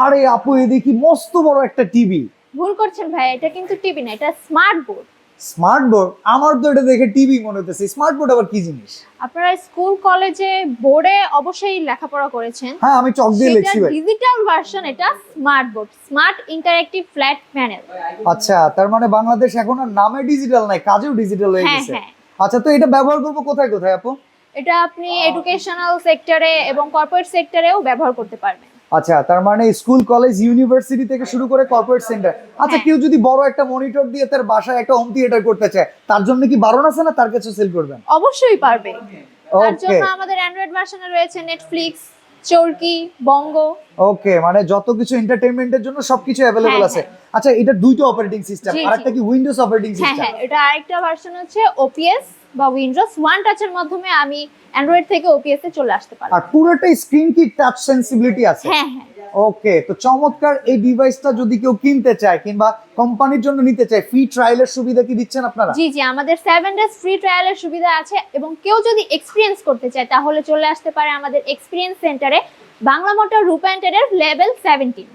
আরে আপু এ দেখি মস্ত বড় একটা টিভি ভুল করছেন ভাই এটা কিন্তু টিভি না এটা স্মার্ট বোর্ড স্মার্ট বোর্ড আমার তো এটা দেখে টিভি মনে হতেছে স্মার্ট বোর্ড আবার কি জিনিস? আপনারা স্কুল কলেজে বোর্ডে অবশ্যই লেখাপড়া করেছেন। হ্যাঁ আমি চক দিয়ে লিখছি ভাই। ডিজিটাল ভার্সন এটা smart board smart interactive flat panel আচ্ছা তার মানে বাংলাদেশ এখন আর নামে ডিজিটাল নাই কাজেও ডিজিটাল হয়ে হ্যাঁ গেছে। হ্যাঁ। আচ্ছা তো এটা ব্যবহার করব কোথায় কোথায় আপু? এটা আপনি এডুকেশনাল সেক্টরে এবং কর্পোরেট সেক্টরেও ব্যবহার করতে পারবেন। আচ্ছা তার মানে স্কুল কলেজ ইউনিভার্সিটি থেকে শুরু করে কর্পোরেট সেন্টার আচ্ছা হ্যাঁ। কেউ যদি বড় একটা মনিটর দিয়ে তার বাসায় একটা হোম থিয়েটার করতে চায় তার জন্য কি বারণ আছে না তার কাছে সেল করবেন? অবশ্যই পারবে। তার জন্য আমাদের অ্যান্ড্রয়েড ভার্সনে রয়েছে নেটফ্লিক্স চরকি বঙ্গ ওকে মানে যত কিছু এন্টারটেইনমেন্টের জন্য সবকিছু অ্যাভেলেবল হ্যাঁ, আছে। আচ্ছা এটা দুইটা অপারেটিং সিস্টেম জি, আর একটা কি উইন্ডোজ অপারেটিং হ্যাঁ সিস্টেম হ্যাঁ এটা আরেকটা ভার্সন হচ্ছে ওপিএস বা উইন্ডোজ ওয়ান টাচের মাধ্যমে আমি অ্যান্ড্রয়েড থেকে ওপিএস এ চলে আসতে পারি আর পুরোটাই স্ক্রিন কি টাচ সেন্সিবিলিটি আছে? হ্যাঁ হ্যাঁ। ওকে তো চমৎকার এই ডিভাইসটা যদি কেউ কিনতে চায় কিংবা কোম্পানির জন্য নিতে চায় ফ্রি ট্রায়ালের সুবিধা কি দিচ্ছেন আপনারা? জি জি আমাদের সেভেন ডেজ ফ্রি ট্রায়ালের সুবিধা আছে এবং কেউ যদি এক্সপিরিয়েন্স করতে চায় তাহলে চলে আসতে পারে আমাদের এক্সপিরিয়েন্স সেন্টারে বাংলা মোটর রূপায়ণের লেভেল সেভেন্টিন